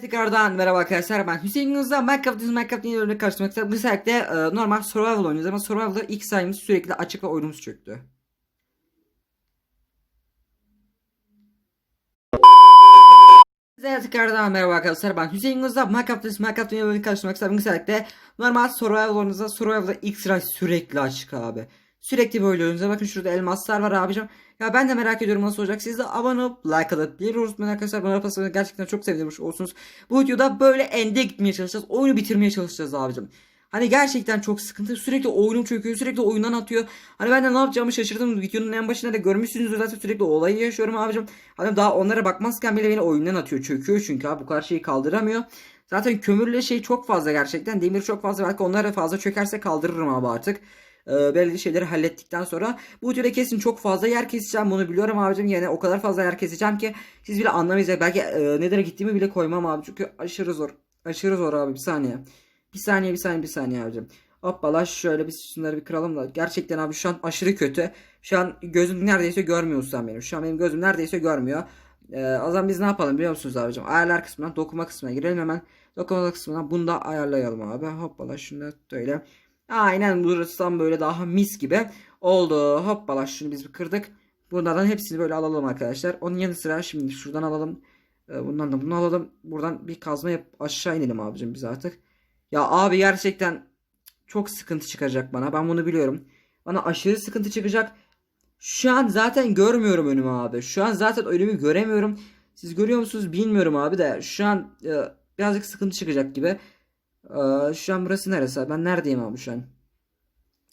Tekrardan merhaba arkadaşlar ben Hüseyin Yunus'la Minecraft News Minecraft yeni bölümde karşılamak Bu sefer e, normal survival oynuyoruz ama survival'da ilk sayımız sürekli açık ve oyunumuz çöktü. Size tekrardan merhaba arkadaşlar ben Hüseyin Yunus'la Minecraft News Minecraft yeni bölümde karşılamak istedim. Bu sefer normal survival oyunumuzda survival'da ilk sıra sürekli açık abi. Sürekli böyle oyunumuza bakın şurada elmaslar var abicim. Ya ben de merak ediyorum nasıl olacak. Siz de abone olup like atıp bir unutmayın arkadaşlar. Bana yaparsanız gerçekten çok sevinirmiş olsunuz. Bu videoda böyle ende gitmeye çalışacağız. Oyunu bitirmeye çalışacağız abicim. Hani gerçekten çok sıkıntı. Sürekli oyunum çöküyor. Sürekli oyundan atıyor. Hani ben de ne yapacağımı şaşırdım. Videonun en başında da görmüşsünüzdür zaten sürekli olayı yaşıyorum abicim. Hani daha onlara bakmazken bile beni oyundan atıyor. Çöküyor çünkü abi bu kadar şeyi kaldıramıyor. Zaten kömürle şey çok fazla gerçekten. Demir çok fazla. Belki onlara fazla çökerse kaldırırım abi artık e, belirli şeyleri hallettikten sonra bu videoda kesin çok fazla yer keseceğim. Bunu biliyorum abicim. Yani o kadar fazla yer keseceğim ki siz bile anlamayacak. Belki e, nelere gittiğimi bile koymam abi. Çünkü aşırı zor. Aşırı zor abi. Bir saniye. Bir saniye bir saniye bir saniye abicim. Hoppala şöyle biz şunları bir kıralım da. Gerçekten abi şu an aşırı kötü. Şu an gözüm neredeyse görmüyor ustam benim. Şu an benim gözüm neredeyse görmüyor. Ee, o zaman biz ne yapalım biliyor musunuz abicim? Ayarlar kısmından dokuma kısmına girelim hemen. Dokuma kısmından bunu da ayarlayalım abi. Hoppala şunu böyle Aynen burası tam böyle daha mis gibi oldu. Hoppala şunu biz bir kırdık. Bunlardan hepsini böyle alalım arkadaşlar. Onun yanı sıra şimdi şuradan alalım. Ee, Bundan da bunu alalım. Buradan bir kazma yap aşağı inelim abicim biz artık. Ya abi gerçekten çok sıkıntı çıkacak bana. Ben bunu biliyorum. Bana aşırı sıkıntı çıkacak. Şu an zaten görmüyorum önümü abi. Şu an zaten önümü göremiyorum. Siz görüyor musunuz bilmiyorum abi de. Şu an e, birazcık sıkıntı çıkacak gibi. Ee, şu an burası neresi? Ben neredeyim abi şu an?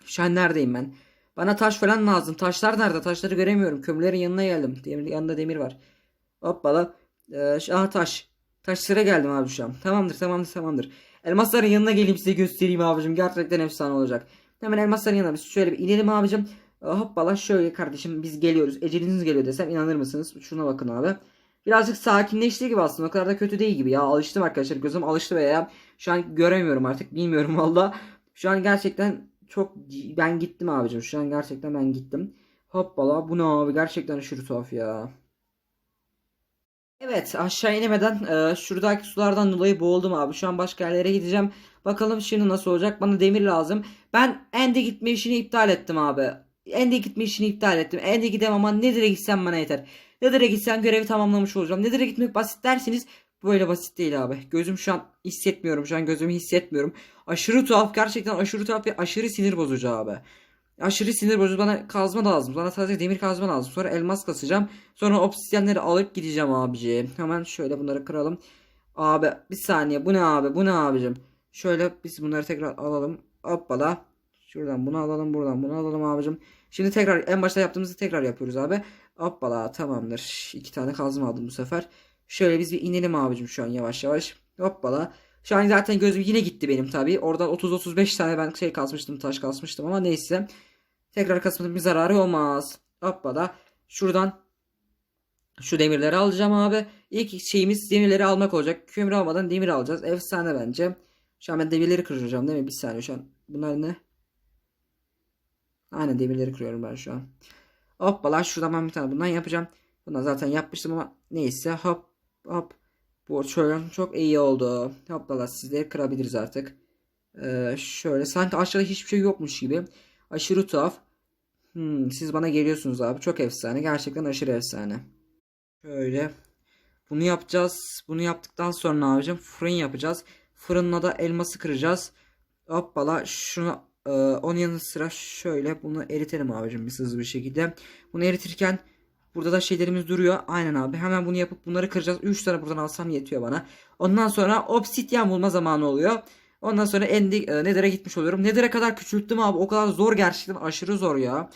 Şu an neredeyim ben? Bana taş falan lazım. Taşlar nerede? Taşları göremiyorum. Kömürlerin yanına geldim. Demir, yanında demir var. Hoppala. Ee, aha taş. Taş sıra geldim abi şu an. Tamamdır tamamdır tamamdır. Elmasların yanına geleyim size göstereyim abicim. Gerçekten efsane olacak. Hemen elmasların yanına biz şöyle bir inelim abicim. Ee, hoppala şöyle kardeşim biz geliyoruz. Eceliniz geliyor desem inanır mısınız? Şuna bakın abi. Birazcık sakinleşti gibi aslında. O kadar da kötü değil gibi ya. Alıştım arkadaşlar. Gözüm alıştı veya şu an göremiyorum artık. Bilmiyorum valla. Şu an gerçekten çok ben gittim abicim. Şu an gerçekten ben gittim. Hoppala bu ne abi gerçekten aşırı tuhaf ya. Evet aşağı inemeden e, şuradaki sulardan dolayı boğuldum abi. Şu an başka yerlere gideceğim. Bakalım şimdi nasıl olacak. Bana demir lazım. Ben Ende gitme işini iptal ettim abi. Ende gitme işini iptal ettim. Ende gidemem ama Nether'e gitsem bana yeter. Nether'e gitsem görevi tamamlamış olacağım. Nether'e gitmek basit derseniz böyle basit değil abi. Gözüm şu an hissetmiyorum. Şu an gözümü hissetmiyorum. Aşırı tuhaf gerçekten aşırı tuhaf ve aşırı sinir bozucu abi. Aşırı sinir bozucu bana kazma lazım. Bana sadece demir kazma lazım. Sonra elmas kasacağım. Sonra obsidyenleri alıp gideceğim abici. Hemen şöyle bunları kıralım. Abi bir saniye bu ne abi bu ne abicim. Şöyle biz bunları tekrar alalım. Hoppala. Şuradan bunu alalım buradan bunu alalım abicim. Şimdi tekrar en başta yaptığımızı tekrar yapıyoruz abi. Hoppala tamamdır. İki tane kazma aldım bu sefer. Şöyle biz bir inelim abicim şu an yavaş yavaş. Hoppala. Şu an zaten gözüm yine gitti benim tabii. Oradan 30-35 tane ben şey kasmıştım taş kasmıştım ama neyse. Tekrar kasmanın bir zararı olmaz. Hoppala. Şuradan şu demirleri alacağım abi. İlk şeyimiz demirleri almak olacak. Kömür almadan demir alacağız. Efsane bence. Şu an ben demirleri kıracağım değil mi? Bir saniye şu an. Bunlar ne? Aynen demirleri kırıyorum ben şu an. Hoppala şuradan ben bir tane bundan yapacağım. Bundan zaten yapmıştım ama neyse hop hop. Bu şöyle çok iyi oldu. Hoppala sizleri kırabiliriz artık. Ee, şöyle sanki aşağıda hiçbir şey yokmuş gibi. Aşırı tuhaf. Hmm, siz bana geliyorsunuz abi. Çok efsane. Gerçekten aşırı efsane. Şöyle. Bunu yapacağız. Bunu yaptıktan sonra abicim fırın yapacağız. Fırınla da elması kıracağız. Hoppala şunu e, onun yanı sıra şöyle bunu eritelim abicim biz hızlı bir şekilde. Bunu eritirken burada da şeylerimiz duruyor. Aynen abi. Hemen bunu yapıp bunları kıracağız. 3 tane buradan alsam yetiyor bana. Ondan sonra obsidyen bulma zamanı oluyor. Ondan sonra endi e, Nether'e gitmiş oluyorum. Nether'e kadar küçülttüm abi. O kadar zor gerçekten aşırı zor ya.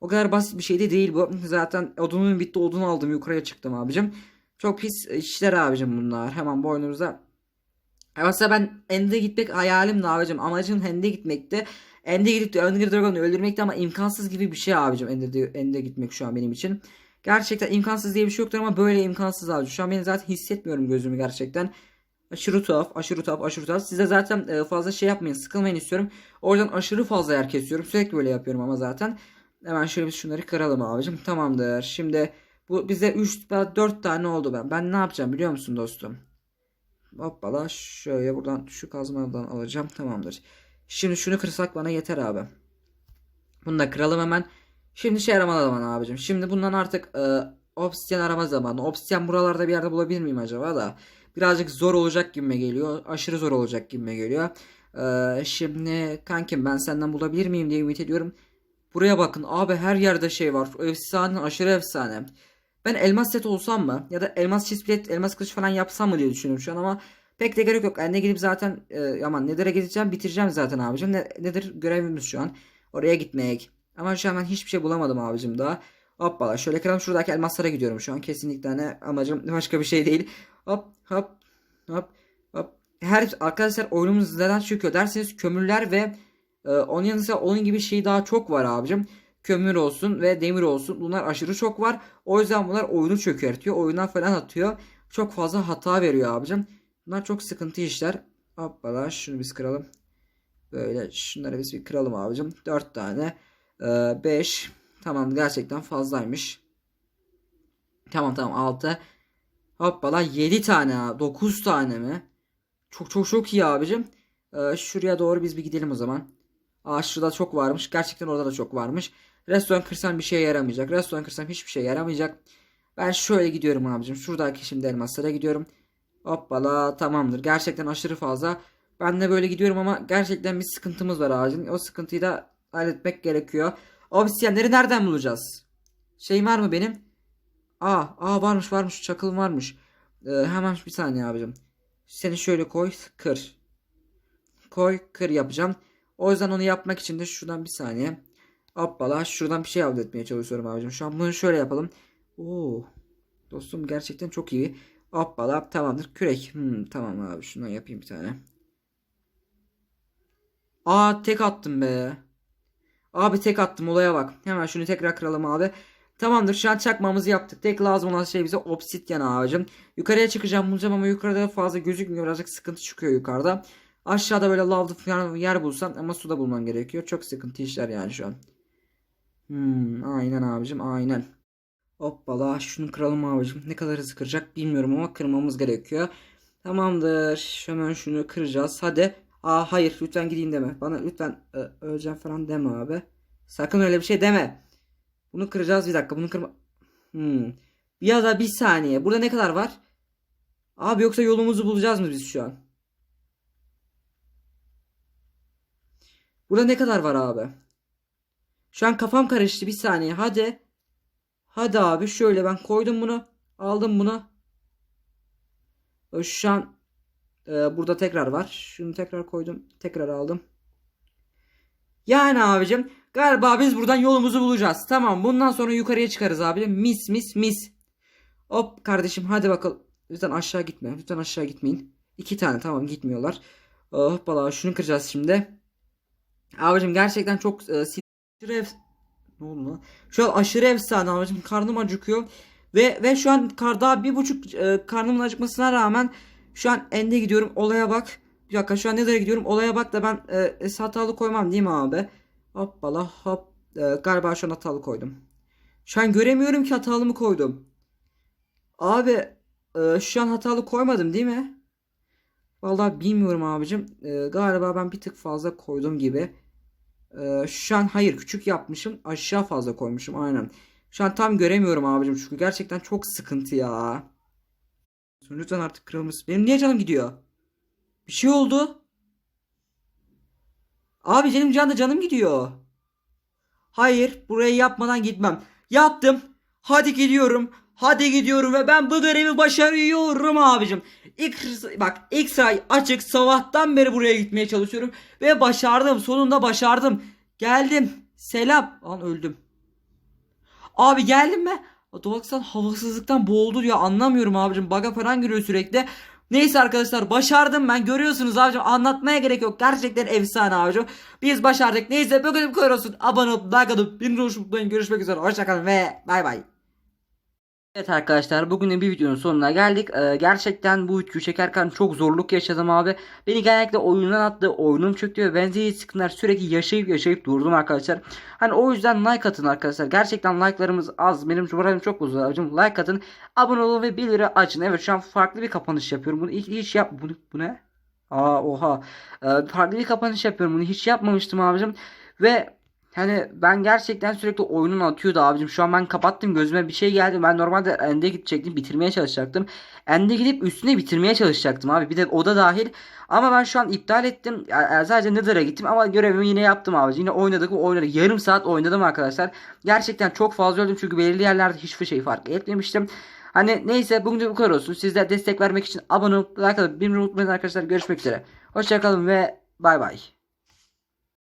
O kadar basit bir şey de değil bu. Zaten odunun bitti odunu aldım yukarıya çıktım abicim. Çok pis işler abicim bunlar. Hemen boynumuza. Aslında ben End'e gitmek hayalimdi abicim. Amacım End'e gitmekti. End'e gidip de Ender Dragon'u öldürmekti ama imkansız gibi bir şey abicim End'e, End'e gitmek şu an benim için. Gerçekten imkansız diye bir şey yoktur ama böyle imkansız abi. Şu an ben zaten hissetmiyorum gözümü gerçekten. Aşırı tuhaf, aşırı tuhaf, aşırı tuhaf. Size zaten e, fazla şey yapmayın, sıkılmayın istiyorum. Oradan aşırı fazla yer kesiyorum. Sürekli böyle yapıyorum ama zaten. Hemen şöyle biz şunları kıralım abicim. Tamamdır. Şimdi bu bize 3 4 tane oldu ben. Ben ne yapacağım biliyor musun dostum? Hoppala şöyle buradan şu kazmadan alacağım. Tamamdır. Şimdi şunu kırsak bana yeter abi. Bunu da kıralım hemen. Şimdi şey arama zamanı abicim. Şimdi bundan artık e, obsidian arama zamanı. Obsidian buralarda bir yerde bulabilir miyim acaba da. Birazcık zor olacak gibime geliyor. Aşırı zor olacak gibime geliyor. E, şimdi kankim ben senden bulabilir miyim diye ümit ediyorum. Buraya bakın abi her yerde şey var. Efsane aşırı efsane. Ben elmas set olsam mı? Ya da elmas chestplate, elmas kılıç falan yapsam mı diye düşünüyorum şu an ama pek de gerek yok. Yani ne gidip zaten e, aman Nether'e gideceğim bitireceğim zaten abicim. Ne, Nether görevimiz şu an. Oraya gitmek. Ama şu an ben hiçbir şey bulamadım abicim daha. Hoppala şöyle kıralım şuradaki elmaslara gidiyorum şu an. Kesinlikle hani amacım başka bir şey değil. Hop hop hop hop. Her arkadaşlar oyunumuz neden çıkıyor derseniz kömürler ve e, onun yanı sıra onun gibi şey daha çok var abicim. Kömür olsun ve demir olsun bunlar aşırı çok var. O yüzden bunlar oyunu çökertiyor. Oyundan falan atıyor. Çok fazla hata veriyor abicim. Bunlar çok sıkıntı işler. Hoppala şunu biz kıralım. Böyle şunları biz bir kıralım abicim. 4 tane. 5. Tamam gerçekten fazlaymış. Tamam tamam 6. Hoppala 7 tane abi. 9 tane mi? Çok çok çok iyi abicim. Ee, şuraya doğru biz bir gidelim o zaman. Aa şurada çok varmış. Gerçekten orada da çok varmış. Restoran kırsam bir şeye yaramayacak. Restoran kırsam hiçbir şey yaramayacak. Ben şöyle gidiyorum abicim. Şuradaki şimdi elmaslara gidiyorum. Hoppala tamamdır. Gerçekten aşırı fazla. Ben de böyle gidiyorum ama gerçekten bir sıkıntımız var ağacın. O sıkıntıyı da halletmek gerekiyor. Obsidiyenleri nereden bulacağız? Şey var mı benim? Aa, aa varmış varmış. Çakılım varmış. Ee, hemen bir saniye abicim. Seni şöyle koy kır. Koy kır yapacağım. O yüzden onu yapmak için de şuradan bir saniye. Hoppala şuradan bir şey elde çalışıyorum abicim. Şu an bunu şöyle yapalım. Oo. Dostum gerçekten çok iyi. Hoppala tamamdır. Kürek. Hmm, tamam abi şundan yapayım bir tane. Aa tek attım be. Abi tek attım olaya bak. Hemen şunu tekrar kıralım abi. Tamamdır şu an çakmamızı yaptık. Tek lazım olan şey bize obsidyen ağacım. Yukarıya çıkacağım bulacağım ama yukarıda fazla gözükmüyor. Birazcık sıkıntı çıkıyor yukarıda. Aşağıda böyle lavlı falan yer bulsam ama suda bulman gerekiyor. Çok sıkıntı işler yani şu an. Hmm, aynen abicim aynen. Hoppala şunu kıralım abicim. Ne kadar hızlı kıracak bilmiyorum ama kırmamız gerekiyor. Tamamdır. Hemen şunu kıracağız. Hadi. Aa hayır lütfen gideyim deme. Bana lütfen e, öleceğim falan deme abi. Sakın öyle bir şey deme. Bunu kıracağız bir dakika. Bunu kırma. Hmm. Ya da bir saniye. Burada ne kadar var? Abi yoksa yolumuzu bulacağız mı biz şu an? Burada ne kadar var abi? Şu an kafam karıştı bir saniye. Hadi. Hadi abi şöyle ben koydum bunu. Aldım bunu. Şu an e, burada tekrar var. Şunu tekrar koydum. Tekrar aldım. Yani abicim galiba biz buradan yolumuzu bulacağız. Tamam bundan sonra yukarıya çıkarız abi. Mis mis mis. Hop kardeşim hadi bakalım. Lütfen aşağı gitme. Lütfen aşağı gitmeyin. İki tane tamam gitmiyorlar. Hoppala şunu kıracağız şimdi. Abicim gerçekten çok e. Ne oldu lan? Şu an aşırı efsane abicim. Karnım acıkıyor. Ve ve şu an kar daha bir buçuk e, karnımın acıkmasına rağmen şu an ende gidiyorum. Olaya bak. Bir dakika şu an nereye gidiyorum? Olaya bak da ben e, hatalı koymam değil mi abi? Hoppala hop. E, galiba şu an hatalı koydum. Şu an göremiyorum ki hatalı mı koydum. Abi e, şu an hatalı koymadım değil mi? Vallahi bilmiyorum abicim. E, galiba ben bir tık fazla koydum gibi. E, şu an hayır küçük yapmışım. Aşağı fazla koymuşum aynen. Şu an tam göremiyorum abicim çünkü gerçekten çok sıkıntı ya. Lütfen artık kırılmasın. Benim niye canım gidiyor? Bir şey oldu. Abi benim can da canım gidiyor. Hayır burayı yapmadan gitmem. Yaptım. Hadi gidiyorum. Hadi gidiyorum ve ben bu görevi başarıyorum abicim. İlk bak say açık sabahtan beri buraya gitmeye çalışıyorum ve başardım. Sonunda başardım. Geldim. Selam. Lan öldüm. Abi geldim mi? Dolaksan havasızlıktan boğuldu diyor. Anlamıyorum abicim. Baga falan giriyor sürekli. Neyse arkadaşlar başardım ben. Görüyorsunuz abicim. Anlatmaya gerek yok. Gerçekten efsane abicim. Biz başardık. Neyse bugün bu kadar olsun. Abone olup like atıp hoşuma Görüşmek üzere. Hoşçakalın ve bay bay. Evet arkadaşlar bugünün bir videonun sonuna geldik. Ee, gerçekten bu videoyu çekerken çok zorluk yaşadım abi. Beni genellikle oyundan attı, oyunum çöktü ve benzeri sıkıntılar sürekli yaşayıp yaşayıp durdum arkadaşlar. Hani o yüzden like atın arkadaşlar. Gerçekten like'larımız az. Benim moralim çok bozuldu abicim. Like atın, abone olun ve 1 lira açın. Evet şu an farklı bir kapanış yapıyorum. Bunu hiç, hiç yap... Bu, bu ne? Aa oha. Ee, farklı bir kapanış yapıyorum. Bunu hiç yapmamıştım abicim. Ve Hani ben gerçekten sürekli oyunun atıyordu abicim. Şu an ben kapattım gözüme bir şey geldi. Ben normalde ende gidecektim bitirmeye çalışacaktım. Ende gidip üstüne bitirmeye çalışacaktım abi. Bir de o da dahil. Ama ben şu an iptal ettim. Yani sadece Nether'a gittim ama görevimi yine yaptım abi. Yine oynadık mı oynadık. Yarım saat oynadım arkadaşlar. Gerçekten çok fazla öldüm çünkü belirli yerlerde hiçbir şey fark etmemiştim. Hani neyse bugün de bu kadar olsun. Sizler destek vermek için abone olup like atıp bildirim unutmayın arkadaşlar. Görüşmek üzere. Hoşçakalın ve bay bay.